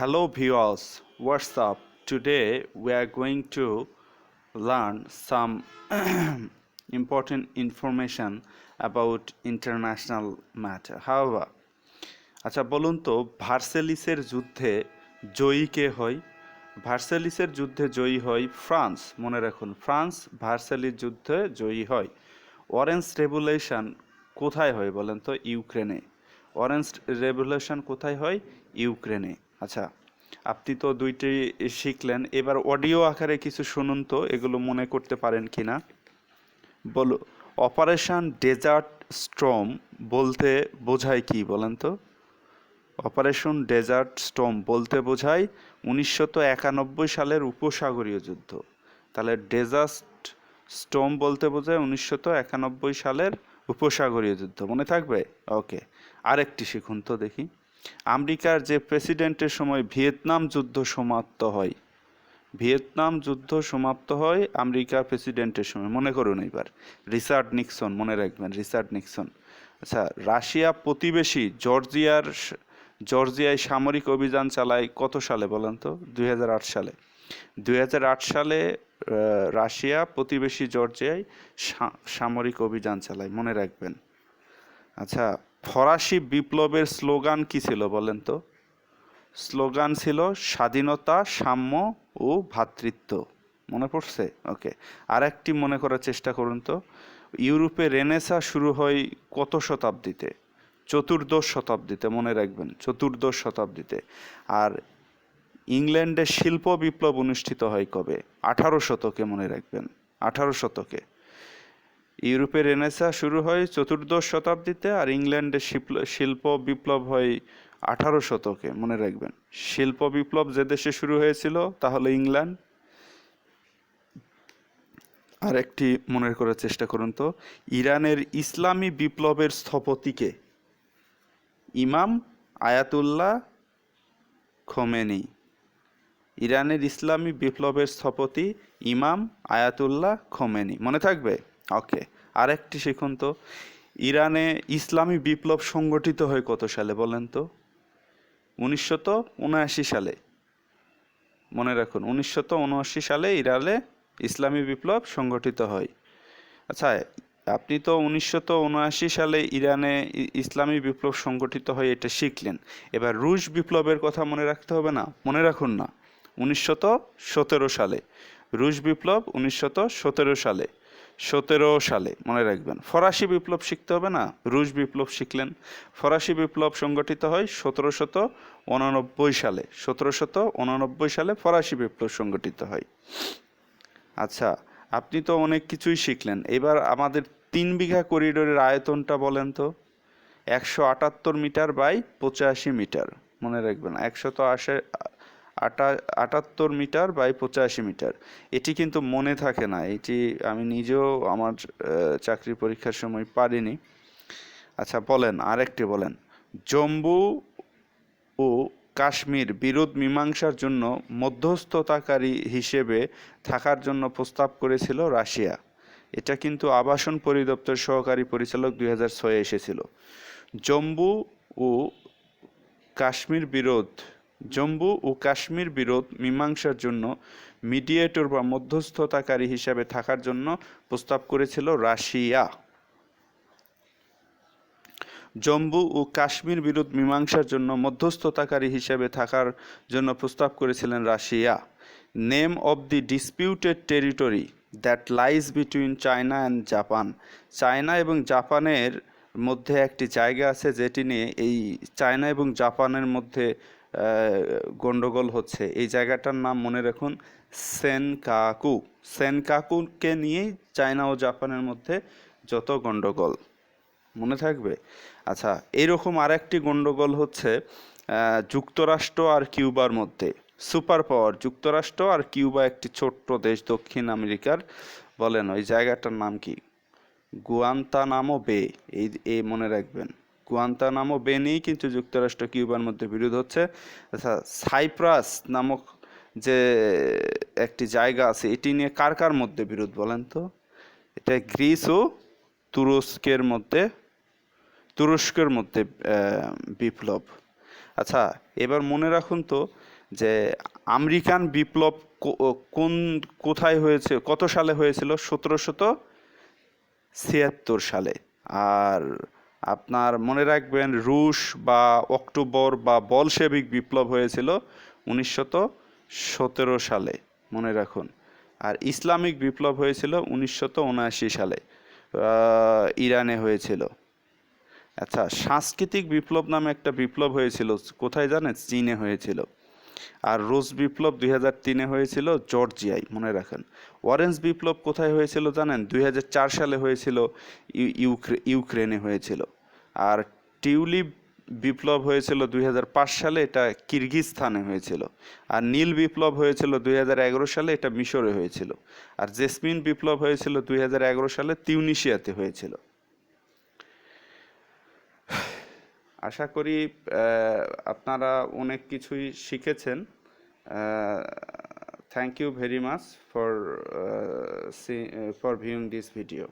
Hello viewers, what's up? Today we are going to learn some important information about international matter. However, আচ্ছা বলুন তো ভার্সেলিসের যুদ্ধে জয়ী কে হয়? ভার্সেলিসের যুদ্ধে জয়ী হয় ফ্রান্স। মনে রাখুন ফ্রান্স ভার্সেলিস যুদ্ধে জয়ী হয়। অরেঞ্জ রেভুলেশন কোথায় হয় বলেন তো? ইউক্রেনে। অরেঞ্জ রেভুলেশন কোথায় হয়? ইউক্রেনে। আচ্ছা আপনি তো দুইটি শিখলেন। এবার অডিও আকারে কিছু শুনুন তো, এগুলো মনে করতে পারেন কি না বলো, অপারেশন ডেজার্ট স্ট্রম বলতে বোঝায় কি বলেন তো? অপারেশন ডেজার্ট স্টর্ম বলতে বোঝায় উনিশশো একানব্বই সালের উপসাগরীয় যুদ্ধ। তাহলে ডেজার্ট স্টর্ম বলতে বোঝায় উনিশশো একানব্বই সালের উপসাগরীয় যুদ্ধ। মনে থাকবে? ওকে, আরেকটি শিখুন তো দেখি। আমেরিকার যে প্রেসিডেন্টের সময় ভিয়েতনাম যুদ্ধ সমাপ্ত হয়, ভিয়েতনাম যুদ্ধ সমাপ্ত হয় আমেরিকার প্রেসিডেন্টের সময়। মনে করুন এবার রিচার্ড নিক্সন, মনে রাখবেন, রিচার্ড নিক্সন। আচ্ছা রাশিয়া প্রতিবেশী জর্জিয়ার জর্জিয়ায় সামরিক অভিযান চালায় কত সালে বলেন তো? দুই হাজার আট সালে। দুই হাজার আট সালে রাশিয়া প্রতিবেশী জর্জিয়ায় সামরিক অভিযান চালায়। মনে রাখবেন। আচ্ছা ফরাসি বিপ্লবের স্লোগান কি ছিল বলেন তো? স্লোগান ছিল স্বাধীনতা, সাম্য ও ভ্রাতৃত্ব মনে পড়ছে? ওকে। আর একটি মনে করার চেষ্টা করুন তো। ইউরোপে রেনেসা শুরু হয় কত শতাব্দীতে? চতুর্দশ শতাব্দীতে, মনে রাখবেন, চতুর্দশ শতাব্দীতে। আর ইংল্যান্ডে শিল্প বিপ্লব অনুষ্ঠিত হয় কবে? আঠারো শতকে, মনে রাখবেন, আঠারো শতকে। ইউরোপে রেনেসা শুরু হয় চতুর্দশ শতাব্দীতে আর ইংল্যান্ডে শিল্প বিপ্লব হয় আঠারো শতকে, মনে রাখবেন। শিল্প বিপ্লব যে দেশে শুরু হয়েছিল, তাহলে ইংল্যান্ড। আর একটি মনে করার চেষ্টা করুন তো, ইরানের ইসলামী বিপ্লবের স্থপতিকে। ইমাম আয়াতুল্লাহ খোমেনি, ইরানের ইসলামী বিপ্লবের স্থপতি ইমাম আয়াতুল্লাহ খোমেনি। মনে থাকবে? ওকে, আরেকটি শিখুন তো। ইরানে ইসলামী বিপ্লব সংগঠিত হয় কত সালে বলেন তো? উনিশশত উনআশি সালে। মনে রাখুন উনিশশত উনআশি সালে ইরানে ইসলামী বিপ্লব সংগঠিত হয়। আচ্ছা আপনি তো উনিশশত উনআশি সালে ইরানে ইসলামী বিপ্লব সংগঠিত হয় এটা শিখলেন। এবার রুশ বিপ্লবের কথা মনে রাখতে হবে না? মনে রাখুন না। উনিশশত সতেরো সালে। রুশ বিপ্লব উনিশশত সতেরো সালে। সতেরো সালে, মনে রাখবেন। ফরাসি বিপ্লব শিখতে হবে না, রুশ বিপ্লব শিখলেন। ফরাসি বিপ্লব সংগঠিত হয় সতেরোশত উননব্বই সালে সতেরোশত উননব্বই সালে ফরাসি বিপ্লব সংগঠিত হয়। আচ্ছা আপনি তো অনেক কিছুই শিখলেন। এবার আমাদের তিন বিঘা করিডোরের আয়তনটা বলেন তো। একশো আটাত্তর মিটার বাই পঁচাশি মিটার, মনে রাখবেন। একশত আশি আটা আটাত্তর মিটার বাই পঁচাশি মিটার। এটি কিন্তু মনে থাকে না এটি আমি নিজেও আমার আহ, চাকরির পরীক্ষার সময় পারিনি। আচ্ছা বলেন আরেকটি বলেন। জম্বু ও কাশ্মীর বিরোধ মীমাংসার জন্য মধ্যস্থতাকারী হিসেবে থাকার জন্য প্রস্তাব করেছিল রাশিয়া। এটা কিন্তু আবাসন পরিদপ্তর সহকারী পরিচালক দুই হাজার ছয়ে এসেছিল। জম্বু ও কাশ্মীর বিরোধ জম্মু ও কাশ্মীর বিরোধ মীমাংসার জন্য মিডিয়েটর বা মধ্যস্থতাকারী হিসাবে থাকার জন্য প্রস্তাব করেছিল রাশিয়া। জম্মু ও কাশ্মীর বিরোধ মীমাংসার জন্য মধ্যস্থতাকারী হিসেবে থাকার জন্য প্রস্তাব করেছিলেন Russia. Name of the disputed territory that lies between China and Japan. China এবং জাপানের মধ্যে একটি জায়গা আছে যেটি নিয়ে এই চায়না এবং জাপানের মধ্যে আহ, গন্ডগোল হচ্ছে। এই জায়গাটার নাম মনে রাখুন সেনকাকু। সেনকাকুকে নিয়েই চায়না ও জাপানের মধ্যে যত গন্ডগোল। মনে থাকবে? আচ্ছা এইরকম আরেকটি গন্ডগোল হচ্ছে আহ, যুক্তরাষ্ট্র আর কিউবার মধ্যে। সুপার পাওয়ার যুক্তরাষ্ট্র আর কিউবা একটি ছোট্ট দেশ দক্ষিণ আমেরিকার বলেন। ওই জায়গাটার নাম কি? গুয়ান্তানামো বে এই মনে রাখবেন। গুয়ান্তানামো বে নিয়েই কিন্তু যুক্তরাষ্ট্র কিউবার মধ্যে বিরোধ হচ্ছে। আচ্ছা সাইপ্রাস নামক যে একটি জায়গা আছে, এটি নিয়ে কার কার মধ্যে বিরোধ বলেন তো? এটা গ্রিস ও তুরস্কের মধ্যে তুরস্কের মধ্যে বিপ্লব। আচ্ছা এবার মনে রাখুন তো যে আমেরিকান বিপ্লব কোন, কোথায় হয়েছে, কত সালে হয়েছিল? সতেরোশত ছিয়াত্তর সালে। আর আপনার মনে রাখবেন রুশ বা অক্টোবর বা বলশেবিক বিপ্লব হয়েছিল উনিশশত সতেরো সালে, মনে রাখুন। আর ইসলামিক বিপ্লব হয়েছিল উনিশশত সালে ইরানে হয়েছিল। আচ্ছা সাংস্কৃতিক বিপ্লব নামে একটা বিপ্লব হয়েছিল, কোথায় জানেন? চীনে হয়েছিল। আর রোজ বিপ্লব দুই হাজার তিনে হয়েছিল জর্জিয়ায়, মনে রাখেন। অরেঞ্জ বিপ্লব কোথায় হয়েছিল জানেন? দুই হাজার চার সালে হয়েছিল ইউ- ইউক্রে- ইউক্রেনে হয়েছিল। আর টিউলিপ বিপ্লব হয়েছিল দুই হাজার পাঁচ সালে, এটা কিরগিজস্তানে হয়েছিল। আর নীল বিপ্লব হয়েছিল দুই হাজার এগারো সালে, এটা মিশরে হয়েছিল। আর জেসমিন বিপ্লব হয়েছিল দুই হাজার এগারো সালে, তিউনিশিয়াতে হয়েছিল। আশা করি আপনারা অনেক কিছুই শিখেছেন। Thank you very much for for viewing this video